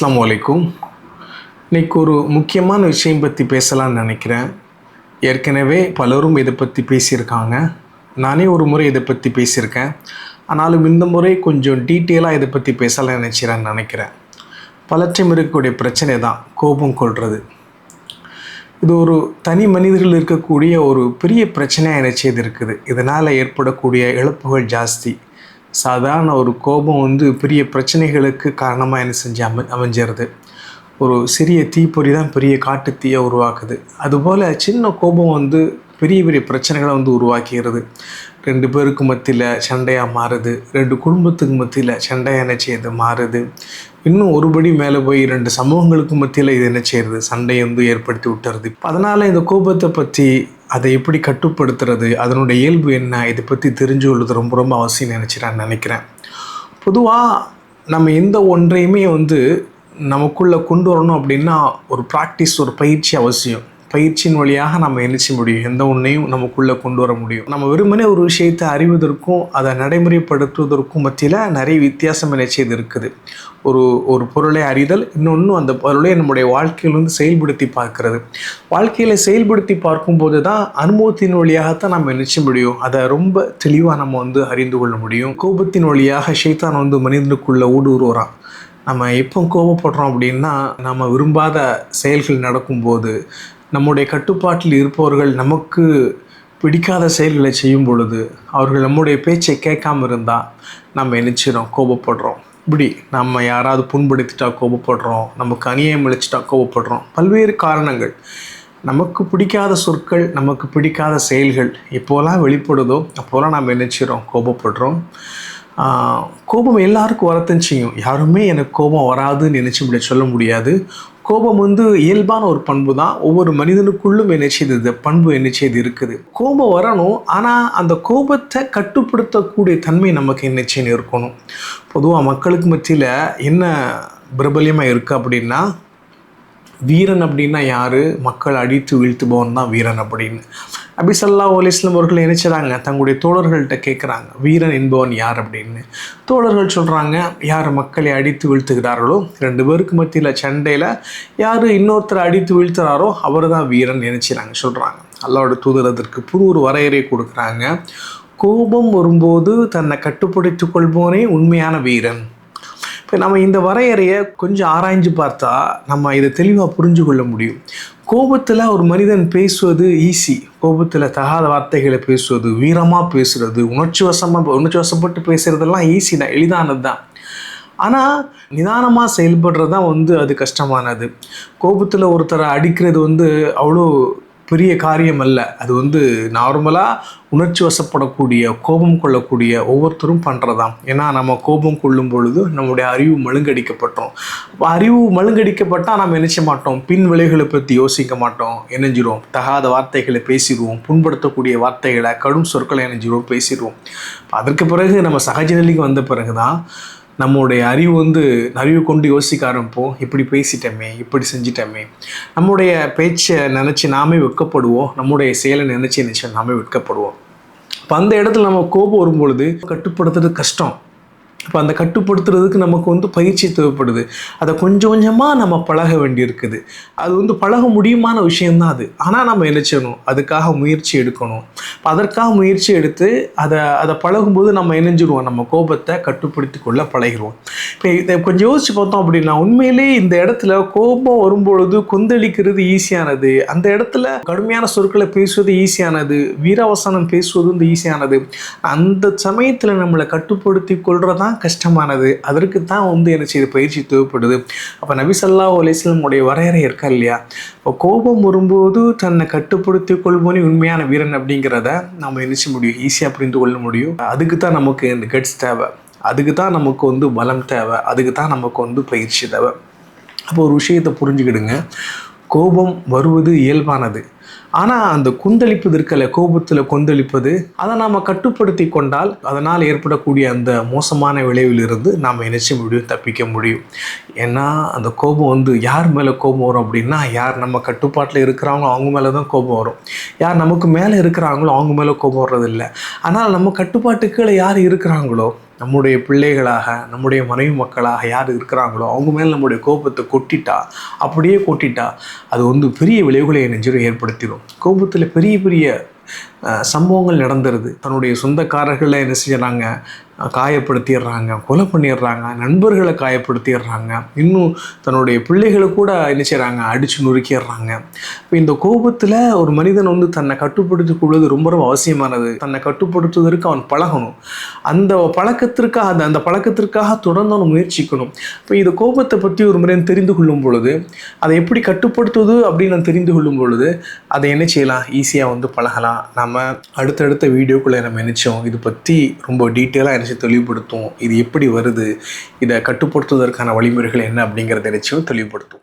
அஸ்லாம் அலைக்கும். இன்றைக்கு ஒரு முக்கியமான விஷயம் பற்றி பேசலாம்னு நினைக்கிறேன். ஏற்கனவே பலரும் இதை பற்றி பேசியிருக்காங்க. நானே ஒரு முறை இதை பற்றி பேசியிருக்கேன். ஆனாலும் இந்த முறை கொஞ்சம் டீட்டெயிலாக இதை பற்றி பேசலாம் நினச்சிறேன்னு நினைக்கிறேன். பலற்றம் இருக்கக்கூடிய பிரச்சனை தான் கோபம் கொள்வது இது ஒரு தனி மனிதர்கள் இருக்கக்கூடிய ஒரு பெரிய பிரச்சனையாக நினைச்சது இருக்குது. இதனால் ஏற்படக்கூடிய இழப்புகள் ஜாஸ்தி. சாதாரண ஒரு கோபம் வந்து பெரிய பிரச்சனைகளுக்கு காரணமாக என்ன செஞ்சு அமை அமைஞ்சிருது ஒரு சிறிய தீப்பொறி தான் பெரிய காட்டு தீயை உருவாக்குது. அதுபோல் சின்ன கோபம் வந்து பெரிய பெரிய பிரச்சனைகளை வந்து உருவாக்கிறது. ரெண்டு பேருக்கு மத்தியில் சண்டையாக மாறுது. ரெண்டு குடும்பத்துக்கு மத்தியில் சண்டையாக என்ன செய்யுது? மாறுது. இன்னும் ஒருபடி மேலே போய் ரெண்டு சமூகங்களுக்கு மத்தியில் இது என்ன செய்யுது? சண்டையை வந்து ஏற்படுத்தி விட்டுறது அதனால் இந்த கோபத்தை பற்றி அதை எப்படி கட்டுப்படுத்துறது? அதனுடைய இயல்பு என்ன? இதை பற்றி தெரிஞ்சு கொள்வது ரொம்ப ரொம்ப அவசியம் நினச்சி நான் நினைக்கிறேன். பொதுவாக நம்ம எந்த ஒன்றையுமே வந்து நமக்குள்ளே கொண்டு வரணும் அப்படின்னா ஒரு ப்ராக்டிஸ் ஒரு பயிற்சி அவசியம். பயிற்சியின் வழியாக நம்ம என்ன முடியும். எந்த ஒன்றையும் நமக்குள்ளே கொண்டு வர முடியும். நம்ம வெறுமனே ஒரு விஷயத்தை அறிவதற்கும் அதை நடைமுறைப்படுத்துவதற்கும் மத்தியில் நிறைய வித்தியாசம் நினைச்சது இருக்குது. ஒரு ஒரு பொருளை அறிதல் இன்னொன்று அந்த பொருளை நம்முடைய வாழ்க்கையில் வந்து செயல்படுத்தி பார்க்கிறது. வாழ்க்கையில் செயல்படுத்தி பார்க்கும்போது தான் அனுபவத்தின் வழியாகத்தான் நம்ம என்ன முடியும். அதை ரொம்ப தெளிவாக நம்ம வந்து அறிந்து கொள்ள முடியும். கோபத்தின் வழியாக ஷைத்தான் வந்து மனிதனுக்குள்ளே ஊடுருவான் நம்ம எப்போ கோபப்படுறோம் அப்படின்னா நம்ம விரும்பாத செயல்கள் நடக்கும்போது நம்முடைய கட்டுப்பாட்டில் இருப்பவர்கள் நமக்கு பிடிக்காத செயல்களை செய்யும் பொழுது அவர்கள் நம்முடைய பேச்சை கேட்காம இருந்தால் நம்ம நினச்சிடும் கோபப்படுறோம். இப்படி நம்ம யாராவது புண்படுத்திட்டா கோபப்படுறோம். நமக்கு அநியாயம் அளிச்சிட்டா கோபப்படுறோம். பல்வேறு காரணங்கள். நமக்கு பிடிக்காத சொற்கள் நமக்கு பிடிக்காத செயல்கள் எப்போல்லாம் வெளிப்படுதோ அப்போலாம் நம்ம நினச்சிடும் கோபப்படுறோம். கோபம் எல்லாருக்கும் வரத்தான் செய்யும். யாருமே எனக்கு கோபம் வராதுன்னு நினச்சி இப்படி சொல்ல முடியாது. கோபம் வந்து இயல்பான ஒரு பண்பு தான் ஒவ்வொரு மனிதனுக்குள்ளும் என்ன செய்தது பண்பு என்ன செய்து இருக்குது. கோபம் வரணும் ஆனால் அந்த கோபத்தை கட்டுப்படுத்தக்கூடிய தன்மை நமக்கு என்ன செய்யணும் இருக்கணும். பொதுவாக மக்களுக்கு மத்தியில் என்ன பிரபல்யமாக இருக்குது அப்படின்னா வீரன் அப்படின்னா யார்? மக்கள் அடித்து வீழ்த்துபவன் தான் வீரன் அப்படின்னு. அபிசல்லா ஒலிஸ்லம் அவர்கள் நினைச்சாங்க தங்களுடைய தோழர்கள்ட்ட கேட்குறாங்க வீரன் என்பவன் யார்? அப்படின்னு. தோழர்கள் சொல்கிறாங்க யார் மக்களை அடித்து வீழ்த்துகிறார்களோ? ரெண்டு பேருக்கு மத்தியில் சண்டையில் யார் இன்னொருத்தர் அடித்து வீழ்த்துறாரோ அவர் தான் வீரன் நினைச்சாங்க சொல்கிறாங்க அல்லாவோட தூதர் அதற்கு புது ஒரு வரையறை கொடுக்குறாங்க கோபம் வரும்போது தன்னை கட்டுப்படுத்திக் கொள்பவனே உண்மையான வீரன். இப்போ நம்ம இந்த வரையறையை கொஞ்சம் ஆராய்ஞ்சு பார்த்தா நம்ம இதை தெளிவாக புரிஞ்சு கொள்ள முடியும். கோபத்தில் ஒரு மனிதன் பேசுவது ஈஸி கோபத்தில் தகாத வார்த்தைகளை பேசுவது வீரமாக பேசுறது உணர்ச்சி வசமாக உணர்ச்சி வசப்பட்டு பேசுகிறதெல்லாம் ஈஸி தான் எளிதானது தான். ஆனால் நிதானமாக செயல்படுறது தான் வந்து அது கஷ்டமானது. கோபத்தில் ஒருத்தரை அடிக்கிறது வந்து அவ்வளோ பெரிய காரியம் அல்ல அது வந்து நார்மலாக உணர்ச்சி வசப்படக்கூடிய கோபம் கொள்ளக்கூடிய ஒவ்வொருத்தரும் பண்ணுறதாம் ஏன்னா நம்ம கோபம் கொள்ளும் பொழுது நம்முடைய அறிவு மழுங்கடிக்கப்பட்டோம் அறிவு மழுங்கடிக்கப்பட்டால் நம்ம நினைச்ச மாட்டோம்? பின் விளைவுகளை பற்றி யோசிக்க மாட்டோம். இணைஞ்சிருவோம். தகாத வார்த்தைகளை பேசிடுவோம். புண்படுத்தக்கூடிய வார்த்தைகளை கடும் சொற்களை இணைஞ்சிருவோம் பேசிடுவோம். அதற்கு பிறகு நம்ம சகஜ நிலைக்கு வந்த பிறகு தான் நம்முடைய அறிவு வந்து அறிவு கொண்டு யோசிக்க ஆரம்பிப்போம். இப்படி பேசிட்டோமே இப்படி செஞ்சிட்டோமே. நம்முடைய பேச்சை நினச்சி நாமே வெட்கப்படுவோம். நம்முடைய செயலை நினச்சி நினச்சி நாமே வெட்கப்படுவோம். இப்போ அந்த இடத்துல நம்ம கோபம் வரும்பொழுது கட்டுப்படுத்துறது கஷ்டம். இப்போ அந்த கட்டுப்படுத்துறதுக்கு நமக்கு வந்து பயிற்சி தேவைப்படுது. அதை கொஞ்சம் கொஞ்சமாக நம்ம பழக வேண்டியிருக்குது. அது வந்து பழக முடியுமான விஷயம்தான் அது. ஆனால் நம்ம என்ன செய்யணும்? அதுக்காக முயற்சி எடுக்கணும். இப்போ அதற்காக முயற்சி எடுத்து அதை அதை பழகும்போது நம்ம இணைஞ்சிடுவோம் நம்ம கோபத்தை கட்டுப்படுத்தி கொள்ள பழகிடுவோம் இப்போ இதை கொஞ்சம் யோசிச்சு பார்த்தோம் அப்படின்னா உண்மையிலேயே இந்த இடத்துல கோபம் வரும்பொழுது கொந்தளிக்கிறது ஈஸியானது. அந்த இடத்துல கடுமையான சொற்களை பேசுவது ஈஸியானது. வீரவசனம் பேசுவது வந்து ஈஸியானது. அந்த சமயத்தில் நம்மளை கட்டுப்படுத்தி கொள்றதான் கஷ்டமானது. அதற்கு தான் வந்து என்ன செய்யுது பயிற்சி தேவைப்படுது. அப்போ நபிசல்லா சல்லா உடைய வரையறை இருக்கா இல்லையா? இப்போ கோபம் வரும்போது தன்னை கட்டுப்படுத்தி கொள்வோனே உண்மையான வீரன் அப்படிங்கிறத நம்ம என்ன முடியும்? ஈஸியாக புரிந்து கொள்ள முடியும். அதுக்கு தான் நமக்கு இந்த கட்ஸ் தேவை. அதுக்கு தான் நமக்கு வந்து பலம் தேவை. அதுக்கு தான் நமக்கு வந்து பயிற்சி தேவை. அப்போ ஒரு விஷயத்தை புரிஞ்சுக்கிடுங்க. கோபம் வருவது இயல்பானது. ஆனால் அந்த கொந்தளிப்பது இருக்கல கோபத்தில் கொந்தளிப்பது அதை நாம் கட்டுப்படுத்தி கொண்டால் அதனால் ஏற்படக்கூடிய அந்த மோசமான விளைவிலிருந்து நாம் நினைச்ச முடியும்? தப்பிக்க முடியும். ஏன்னா அந்த கோபம் வந்து யார் மேலே கோபம் வரும் அப்படின்னா யார் நம்ம கட்டுப்பாட்டில் இருக்கிறாங்களோ அவங்க மேலே தான் கோபம் வரும். யார் நமக்கு மேலே இருக்கிறாங்களோ அவங்க மேலே கோபம் வர்றதில்லை. ஆனால் நம்ம கட்டுப்பாட்டுக்களை யார் இருக்கிறாங்களோ நம்முடைய பிள்ளைகளாக நம்முடைய மனைவி மக்களாக யார் இருக்கிறாங்களோ அவங்க மேலே நம்முடைய கோபத்தை கொட்டிட்டா அப்படியே கொட்டிட்டா அது வந்து பெரிய விளைவுகளை நெஞ்சிலும் ஏற்படுத்திடும். கோபத்தில் பெரிய பெரிய சம்பவங்கள் நடந்துருது. தன்னுடைய சொந்தக்காரர்களை என்ன செய்கிறாங்க காயப்படுத்திடுறாங்க கொலை பண்ணிடுறாங்க நண்பர்களை காயப்படுத்திடுறாங்க. இன்னும் தன்னுடைய பிள்ளைகளை கூட என்ன செய்கிறாங்க அடித்து நொறுக்கிடுறாங்க. இப்போ இந்த கோபத்தில் ஒரு மனிதன் வந்து தன்னை கட்டுப்படுத்திக் கொள்வது ரொம்ப ரொம்ப அவசியமானது. தன்னை கட்டுப்படுத்துவதற்கு அவன் பழகணும். அந்த பழக்கத்திற்காக அந்த அந்த பழக்கத்திற்காக தொடர்ந்து அவன் முயற்சிக்கணும். இப்போ இந்த கோபத்தை பற்றி ஒரு முறை தெரிந்து கொள்ளும் பொழுது அதை எப்படி கட்டுப்படுத்துவது அப்படின்னு நான் தெரிந்து கொள்ளும் பொழுது அதை என்ன செய்யலாம்? ஈஸியாக வந்து பழகலாம். நாம் நம்ம அடுத்தடுத்த வீடியோக்குள்ளே நம்ம நினச்சோம் இது பற்றி ரொம்ப டீட்டெயிலாக நினச்சி தெளிவுபடுத்தும். இது எப்படி வருது? இதை கட்டுப்படுத்துவதற்கான வழிமுறைகள் என்ன அப்படிங்கிறத நினச்சும் தெளிவுபடுத்தும்.